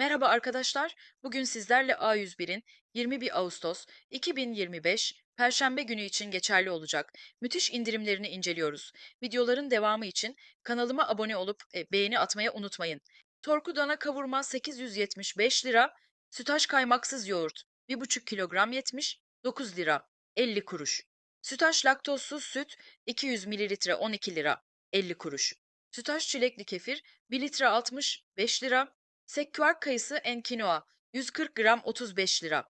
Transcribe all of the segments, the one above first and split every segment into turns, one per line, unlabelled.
Merhaba arkadaşlar. Bugün sizlerle A101'in 21 Ağustos 2025 Perşembe günü için geçerli olacak müthiş indirimlerini inceliyoruz. Videoların devamı için kanalıma abone olup e, beğeni atmayı unutmayın. Torku dana kavurma 875 lira, sütaş kaymaksız yoğurt 1,5 kilogram 70 9 lira 50 kuruş. Sütaş laktozsuz süt 200 mililitre 12 lira 50 kuruş. Sütaş çilekli kefir 1 litre 60 5 lira. Sekküark kayısı en kinoa 140 gram 35 lira.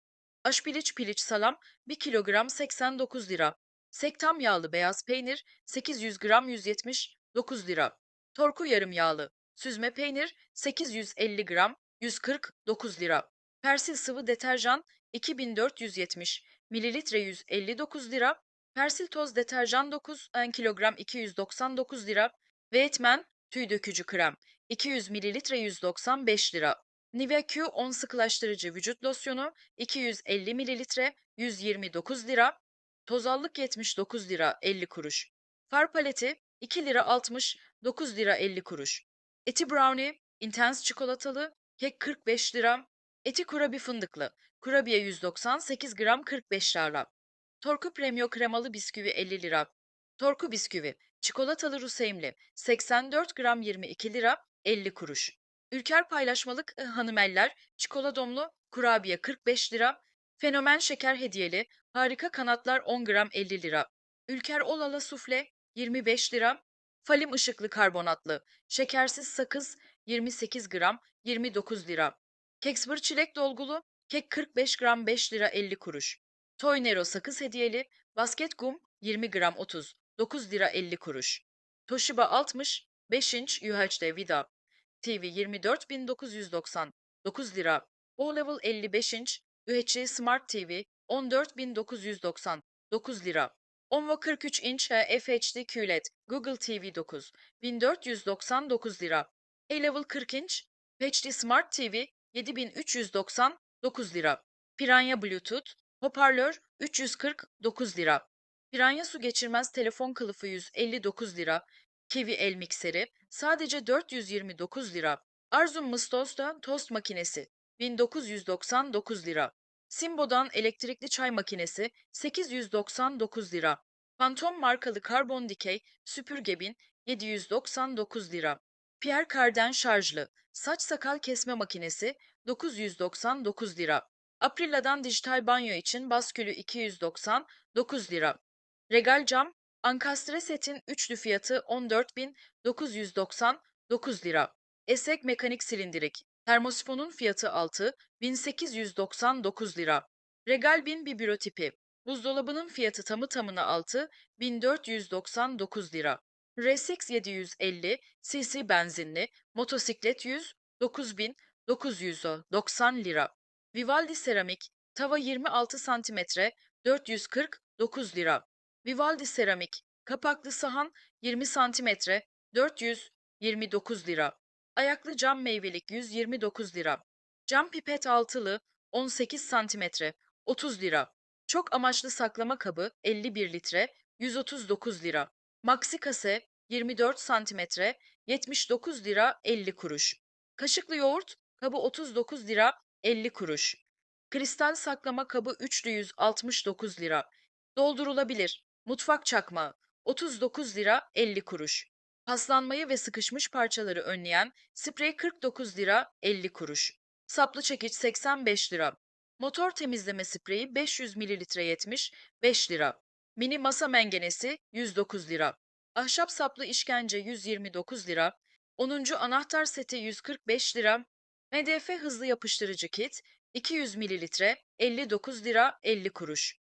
Aşpiliç piliç salam 1 kilogram 89 lira. Sektam yağlı beyaz peynir 800 gram 179 lira. Torku yarım yağlı süzme peynir 850 gram 149 lira. Persil sıvı deterjan 2470 mililitre 159 lira. Persil toz deterjan 9 en kilogram 299 lira. Ve etmen tüy dökücü krem 200 mililitre 195 lira. Nivea Q 10 sıkılaştırıcı vücut losyonu 250 mililitre 129 lira. Tozallık 79 lira 50 kuruş. Far paleti 2 lira 60 9 lira 50 kuruş. Eti brownie intense çikolatalı kek 45 lira. Eti kurabi fındıklı kurabiye 198 gram 45 lira. Torku Premio kremalı bisküvi 50 lira. Torku bisküvi çikolatalı ruseymli 84 gram 22 lira 50 kuruş. Ülker paylaşmalık hanımeller çikoladomlu kurabiye 45 lira. Fenomen şeker hediyeli harika kanatlar 10 gram 50 lira. Ülker olala sufle 25 lira. Falim ışıklı karbonatlı şekersiz sakız 28 gram 29 lira. Keksbır çilek dolgulu kek 45 gram 5 lira 50 kuruş. Toy Nero sakız hediyeli basket gum 20 gram 30 9 lira 50 kuruş. Toshiba 60 5 inç UHD vida. TV 24.990 9 lira. O-Level 55 inç UHD Smart TV 14.990 9 lira. Onvo 43 inç FHD QLED Google TV 9 1499 lira. A-Level 40 inç HD Smart TV 7399 lira. Piranya Bluetooth hoparlör 349 lira. Piranya su geçirmez telefon kılıfı 159 lira. Kiwi el mikseri sadece 429 lira. Arzum Mıstos'ta tost makinesi 1999 lira. Simbo'dan elektrikli çay makinesi 899 lira. Phantom markalı karbon dikey süpürge bin 799 lira. Pierre Cardin şarjlı saç sakal kesme makinesi 999 lira. Aprilia'dan dijital banyo için baskülü 299 lira. Regal cam ankastre setin üçlü fiyatı 14.999 lira. Esek mekanik silindirik termosifonun fiyatı 6 1899 lira. Regal bin bibiro tipi buzdolabının fiyatı tamı tamına 6 1499 lira. R6 750 cc benzinli motosiklet 100 9990 lira. Vivaldi seramik tava 26 cm 449 lira. Vivaldi seramik kapaklı sahan 20 cm 429 lira. Ayaklı cam meyvelik 129 lira. Cam pipet altılı 18 cm 30 lira. Çok amaçlı saklama kabı 51 litre 139 lira. Maxi kase 24 cm 79 lira 50 kuruş. Kaşıklı yoğurt kabı 39 lira 50 kuruş. Kristal saklama kabı üçlü 169 lira. Doldurulabilir. Mutfak çakmağı 39 lira 50 kuruş. Paslanmayı ve sıkışmış parçaları önleyen sprey 49 lira 50 kuruş. Saplı çekiç 85 lira. Motor temizleme spreyi 500 mililitre 70 5 lira. Mini masa mengenesi 109 lira. Ahşap saplı işkence 129 lira. 10. anahtar seti 145 lira. MDF hızlı yapıştırıcı kit 200 mililitre 59 lira 50 kuruş.